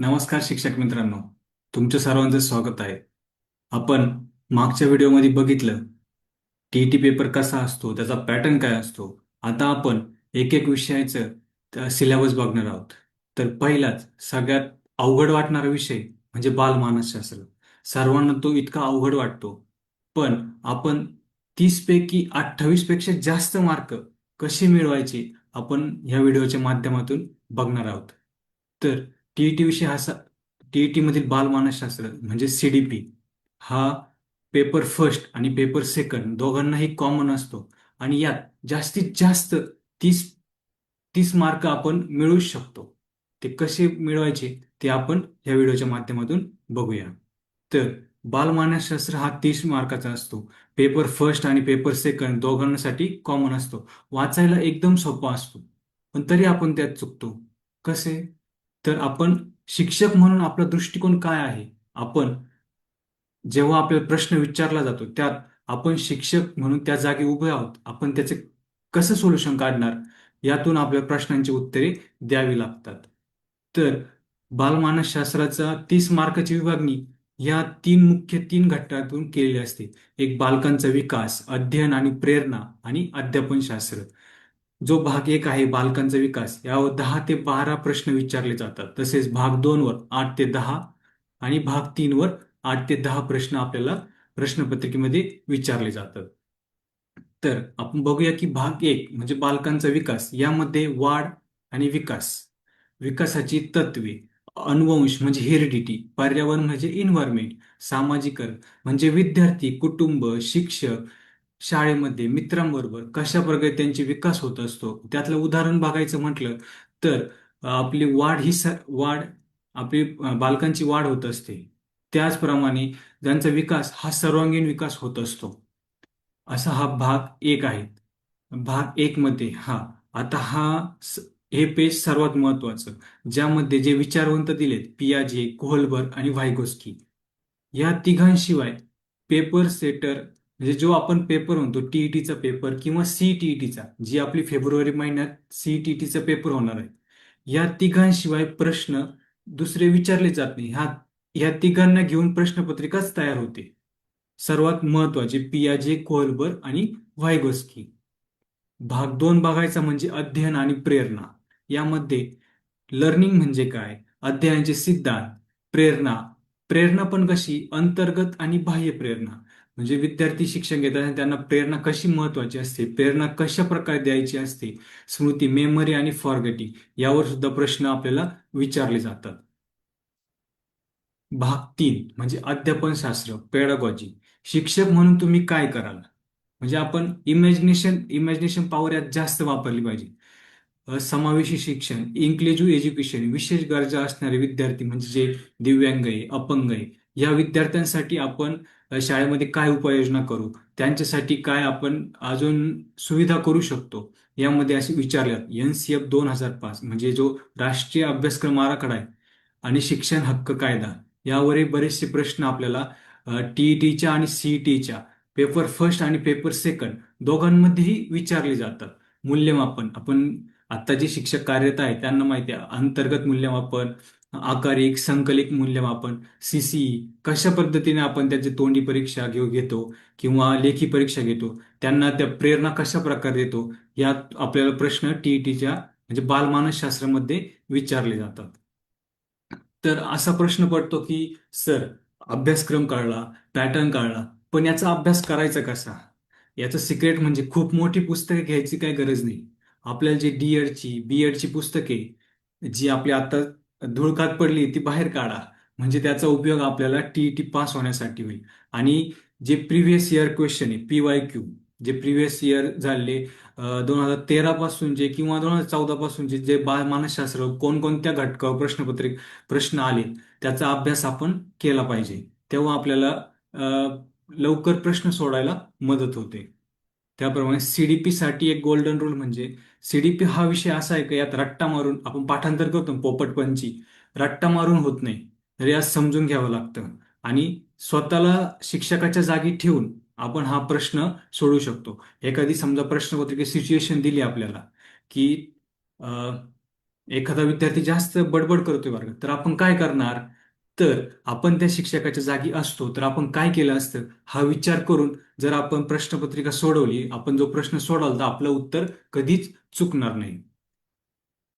नमस्कार शिक्षक मित्रांनो. तुमच्या सर्वांचं स्वागत आहे. आपण मागच्या व्हिडिओमध्ये बघितलं. टी टी पेपर कसा असतो त्याचा पॅटर्न काय असतो आता आपण एक एक विषयाचं सिलेबस बघणार आहोत. तर पहिलाच सगळ्यात अवघड वाटणारा विषय म्हणजे बालमानसशास्त्र सर्वांना तो इतका अवघड वाटतो. पण आपण तीसपैकी अठ्ठावीसपेक्षा जास्त मार्क कसे मिळवायचे आपण ह्या व्हिडिओच्या माध्यमातून बघणार आहोत. तर टीईटी विषय हा टीईटी मधील बालमानसशास्त्र म्हणजे सीडीपी हा पेपर फर्स्ट आणि पेपर सेकंड दोघांनाही कॉमन असतो. आणि यात जास्तीत जास्त तीस तीस मार्क आपण मिळवू शकतो. ते कसे मिळवायचे ते आपण या व्हिडिओच्या माध्यमातून बघूया. तर बालमानसशास्त्र हा तीस मार्काचा असतो. पेपर फर्स्ट आणि पेपर सेकंड दोघांसाठी कॉमन असतो. वाचायला एकदम सोपा असतो. पण तरी आपण त्यात चुकतो. कसे? तर आपण शिक्षक म्हणून आपला दृष्टिकोन काय आहे? आपण जेव्हा आपल्याला प्रश्न विचारला जातो त्यात आपण शिक्षक म्हणून त्या जागी उभे आहोत. आपण त्याचे कसं सोल्युशन काढणार? यातून आपल्या प्रश्नांची उत्तरे द्यावी लागतात. तर बालमानसशास्त्राचा तीस मार्काची विभागणी या तीन मुख्य तीन घटकातून केलेली असते. एक बालकांचा विकास अध्ययन आणि प्रेरणा आणि अध्यापनशास्त्र. जो भाग एक आहे बालकांचा विकास यावर दहा ते बारा प्रश्न विचारले जातात. तसेच भाग दोन वर आठ ते दहा आणि भाग तीन वर आठ ते दहा प्रश्न आपल्याला प्रश्नपत्रिकेमध्ये विचारले जातात. तर आपण बघूया की भाग एक म्हणजे बालकांचा विकास यामध्ये वाढ आणि विकास. विकासाची तत्वे अनुवंश म्हणजे हेरिडिटी पर्यावरण म्हणजे इन्व्हायरमेंट सामाजिकरण म्हणजे विद्यार्थी कुटुंब शिक्षक शाळेमध्ये मित्रांबरोबर कशा प्रकारे त्यांचे विकास होत असतो त्यातलं उदाहरण बघायचं म्हटलं तर आपली वाढ ही स वाढ आपली बालकांची वाढ होत असते. त्याचप्रमाणे त्यांचा विकास हा सर्वांगीण विकास होत असतो. असा हा भाग एक आहे. भाग एक मध्ये हा आता हा हे पेज सर्वात महत्वाचं ज्यामध्ये जे विचारवंत दिलेत पियाजे कोहलबर आणि व्हायगोस्की या तिघांशिवाय पेपर सेटर म्हणजे जो आपण पेपर म्हणतो टीईटीचा पेपर किंवा सीटीईटीचा जी आपली फेब्रुवारी महिन्यात सीटीईटीचा पेपर होणार आहे. या तिघांशिवाय प्रश्न दुसरे विचारले जात नाही. ह्या या तिघांना घेऊन प्रश्नपत्रिकाच तयार होते. सर्वात महत्त्वाचे पियाजे कोहलबर आणि व्हायगोस्की. भाग दोन बघायचा म्हणजे अध्ययन आणि प्रेरणा. यामध्ये लर्निंग म्हणजे काय? अध्ययनाचे सिद्धांत प्रेरणा. प्रेरणा पण कशी? अंतर्गत आणि बाह्य प्रेरणा. म्हणजे विद्यार्थी शिक्षण घेतात त्यांना प्रेरणा कशी महत्वाची असते? प्रेरणा कशा प्रकारे द्यायची असते? स्मृती मेमरी आणि फॉरगेटिंग यावर सुद्धा प्रश्न आपल्याला विचारले जातात. भाग तीन म्हणजे अध्यापन शास्त्र पेडागॉजी शिक्षक म्हणून तुम्ही काय कराल? म्हणजे आपण इमॅजिनेशन इमॅजिनेशन पॉवर यात जास्त वापरली पाहिजे. समावेशी शिक्षण इन्क्लुझिव्ह एज्युकेशन विशेष गरजा असणारे विद्यार्थी म्हणजे जे दिव्यांग आहे अपंग आहे या विद्यार्थ्यांसाठी आपण शाळेमध्ये काय उपाययोजना करू? त्यांच्यासाठी काय आपण अजून सुविधा करू शकतो? यामध्ये असे विचारल्यात. एन सी एफ दोन हजार पाच म्हणजे जो राष्ट्रीय अभ्यासक्रम आराखडा आहे आणि शिक्षण हक्क कायदा यावरही बरेचसे प्रश्न आपल्याला टीईटीच्या आणि सीईटीच्या पेपर फर्स्ट आणि पेपर सेकंड दोघांमध्येही विचारले जातात. मूल्यमापन. आपण आता जे शिक्षक कार्यरत आहे त्यांना माहिती आहे. अंतर्गत मूल्यमापन आकारिक संकलित मूल्यमापन सीसीई कशा पद्धतीने आपण त्याची तोंडी परीक्षा घेऊ घेतो किंवा लेखी परीक्षा घेतो? त्यांना त्या प्रेरणा कशा प्रकारे देतो? यात आपल्याला प्रश्न टीईटीच्या म्हणजे बालमानसशास्त्रामध्ये विचारले जातात. तर असा प्रश्न पडतो की सर अभ्यासक्रम काढला पॅटर्न काढला पण याचा अभ्यास करायचा कसा? याचं सिक्रेट म्हणजे खूप मोठी पुस्तके घ्यायची काही गरज नाही. आपल्याला जे डी एडची बी एडची पुस्तके जी आपली आता धुळकात पडली ती बाहेर काढा. म्हणजे त्याचा उपयोग आपल्याला टीईटी पास होण्यासाठी होईल. आणि जे प्रिव्हियस इयर क्वेश्चन आहे पी वाय क्यू जे प्रिव्हियस इयर झाले दोन हजार तेरा पासूनचे किंवा दोन हजार चौदा पासूनचे जे बा मानसशास्त्र कोणकोणत्या घटकावर प्रश्नपत्रिक प्रश्न आले त्याचा अभ्यास आपण केला पाहिजे. तेव्हा आपल्याला लवकर प्रश्न सोडायला मदत होते. त्याप्रमाणे सीडीपी साठी एक गोल्डन रूल म्हणजे सीडीपी हा विषय असा आहे की यात रट्टा मारून आपण पाठांतर करतो पोपटपंची रट्टा मारून होत नाही तर यात समजून घ्यावं लागतं. आणि स्वतःला शिक्षकाच्या जागी ठेवून आपण हा प्रश्न सोडू शकतो. एखादी समजा प्रश्नपत्रिके सिच्युएशन दिली आपल्याला की एखादा विद्यार्थी जास्त बडबड करतोय वर्गात तर आपण काय करणार? तर आपण त्या शिक्षकाच्या जागी असतो तर आपण काय केलं असतं? हा विचार करून जर आपण प्रश्नपत्रिका सोडवली आपण जो प्रश्न सोडवला तर आपलं उत्तर कधीच चुकणार नाही.